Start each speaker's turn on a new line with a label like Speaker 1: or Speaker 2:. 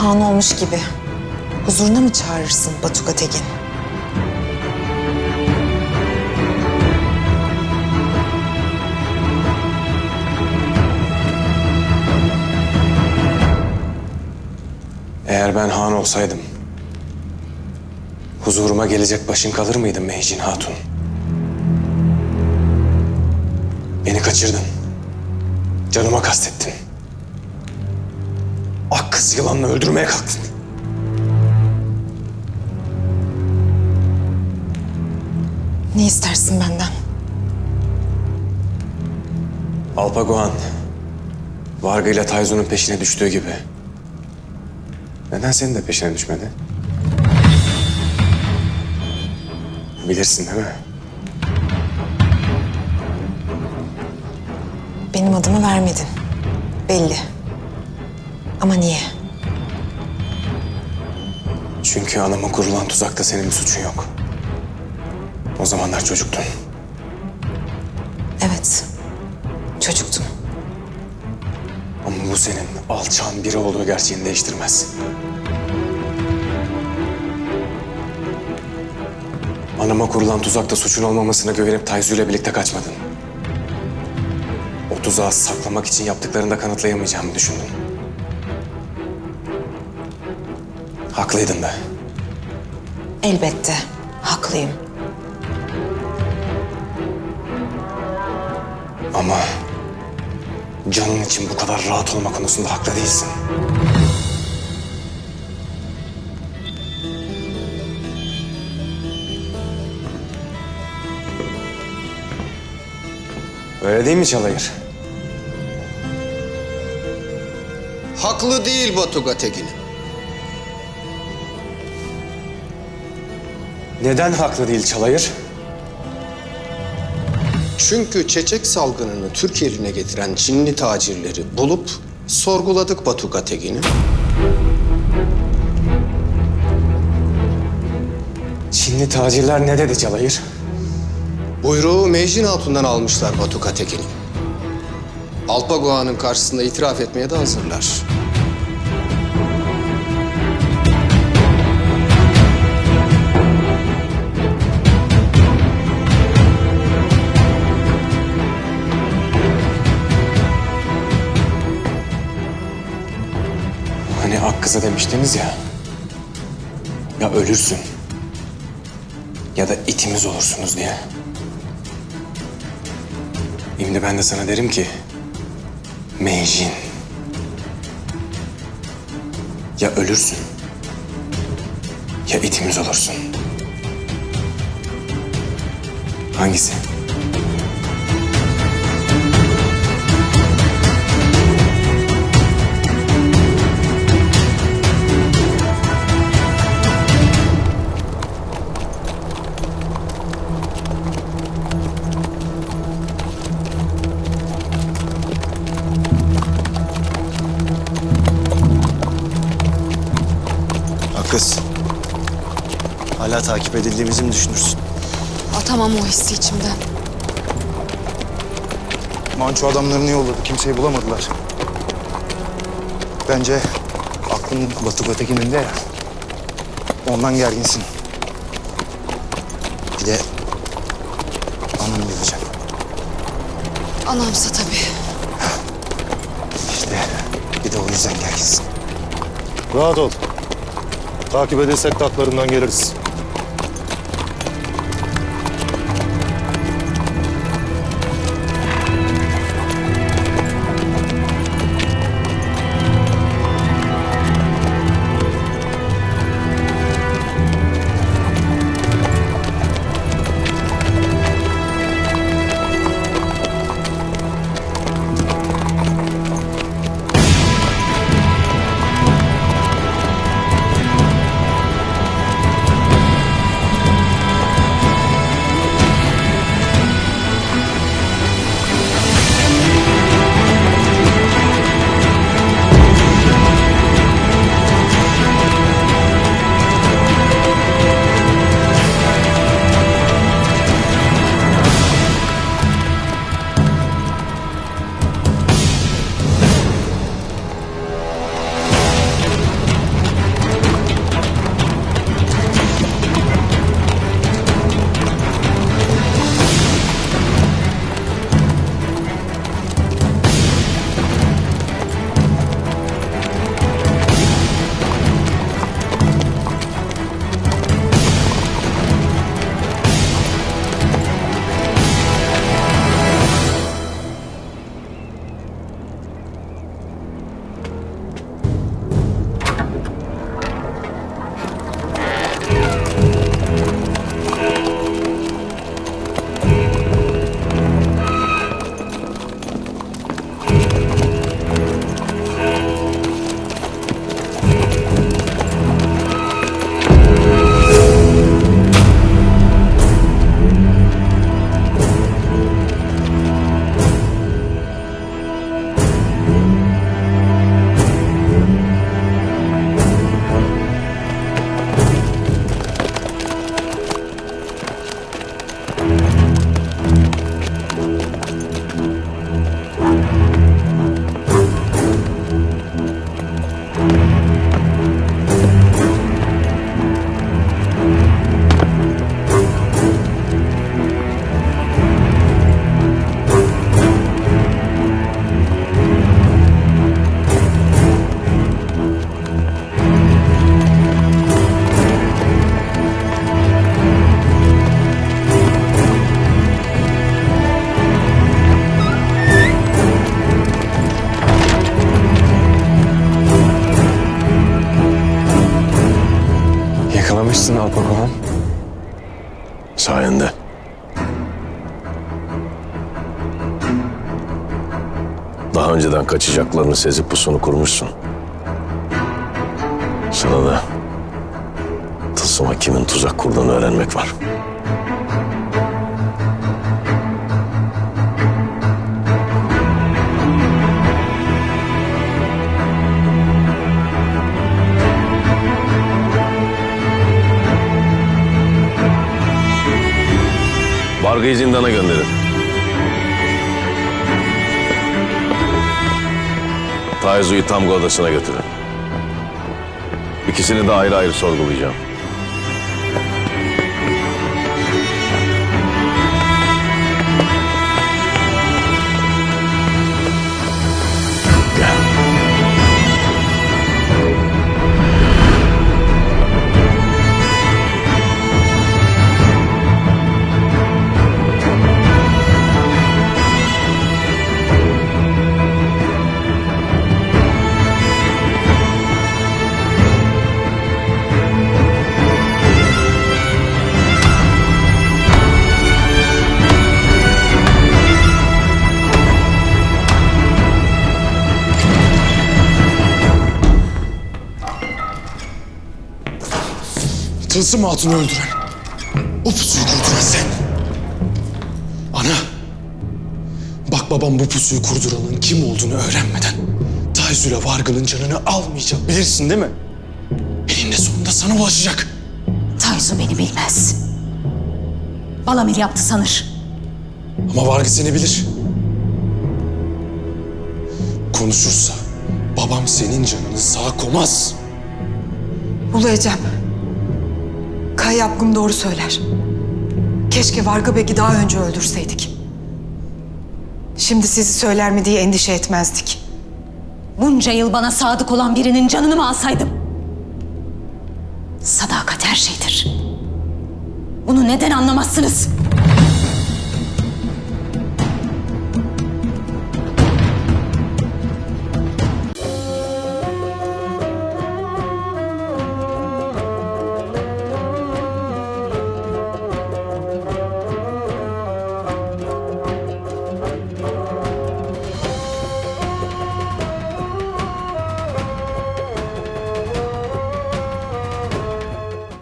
Speaker 1: Han olmuş gibi. Huzuruna mı çağırırsın Batuka Tekin?
Speaker 2: Eğer ben Han olsaydım, huzuruma gelecek başın kalır mıydın Mehcin Hatun? Beni kaçırdın. Canıma kastettin. Kız yılanla öldürmeye kalktın.
Speaker 1: Ne istersin benden?
Speaker 2: Alpagohan, Varga ile Tayzo'nun peşine düştüğü gibi. Neden senin de peşine düşmedi? Bilirsin değil mi?
Speaker 1: Benim adımı vermedin. Belli. Ama niye?
Speaker 2: Çünkü anama kurulan tuzakta senin bir suçun yok. O zamanlar çocuktun.
Speaker 1: Evet. Çocuktum.
Speaker 2: Ama bu senin alçağın biri olduğu gerçeğini değiştirmez. Anama kurulan tuzakta suçun olmamasına güvenip Tayzu ile birlikte kaçmadın. O tuzağı saklamak için yaptıklarını da kanıtlayamayacağımı düşündün. Haklıydın da.
Speaker 1: Elbette. Haklıyım.
Speaker 2: Ama canın için bu kadar rahat olma konusunda haklı değilsin. Öyle değil mi Çalayır?
Speaker 3: Haklı değil Batuga Tekin'im.
Speaker 2: Neden haklı değil Çalayır?
Speaker 3: Çünkü çeçek salgınını Türk eline getiren Çinli tacirleri bulup sorguladık Batuga Tekin'im.
Speaker 2: Çinli tacirler ne dedi Çalayır?
Speaker 3: Buyruğu Mecin Hatun'dan almışlar Batuga Tekin'im. Alpagoğa'nın karşısında itiraf etmeye de hazırlar.
Speaker 2: Kıza demiştiniz ya. Ya ölürsün. Ya da itimiz olursunuz diye. Şimdi ben de sana derim ki... Mejin. Ya ölürsün. Ya itimiz olursun. Hangisi?
Speaker 4: Hakkız. Hala takip edildiğimizi mi düşünürsün?
Speaker 1: Atamam o hissi içimden.
Speaker 4: Manço adamlarını yolladı. Kimseyi bulamadılar. Bence aklın Batık Ötekin'inde ya. Ondan gerginsin. Bir de ananı bulacak.
Speaker 1: Anamsa tabii.
Speaker 4: İşte bir de o yüzden gerginsin.
Speaker 5: Rahat ol. Takip edilsek de haklarından geliriz.
Speaker 6: Sayende. Daha önceden kaçacaklarını sezip pusunu kurmuşsun. Sana da tılsıma kimin tuzak kurduğunu öğrenmek var. Varga'yı zindana gönderin. Taizu'yu Tamga odasına götürün. İkisini de ayrı ayrı sorgulayacağım.
Speaker 2: Tılsım Hatun'u öldüren, o pusuyu kurduran sen. Ana, bak babam bu pusuyu kurduranın kim olduğunu öğrenmeden Tayzül'e Vargıl'ın canını almayacak bilirsin değil mi? Elinde sonunda sana ulaşacak.
Speaker 7: Tansu beni bilmez. Balamir yaptı sanır.
Speaker 2: Ama Vargı seni bilir. Konuşursa babam senin canını sağ komaz.
Speaker 1: Ulu Ecem. Kay yapgım doğru söyler. Keşke Varga Bek'i daha önce öldürseydik. Şimdi sizi söyler mi diye endişe etmezdik.
Speaker 7: Bunca yıl bana sadık olan birinin canını mı alsaydım? Sadakat her şeydir. Bunu neden anlamazsınız?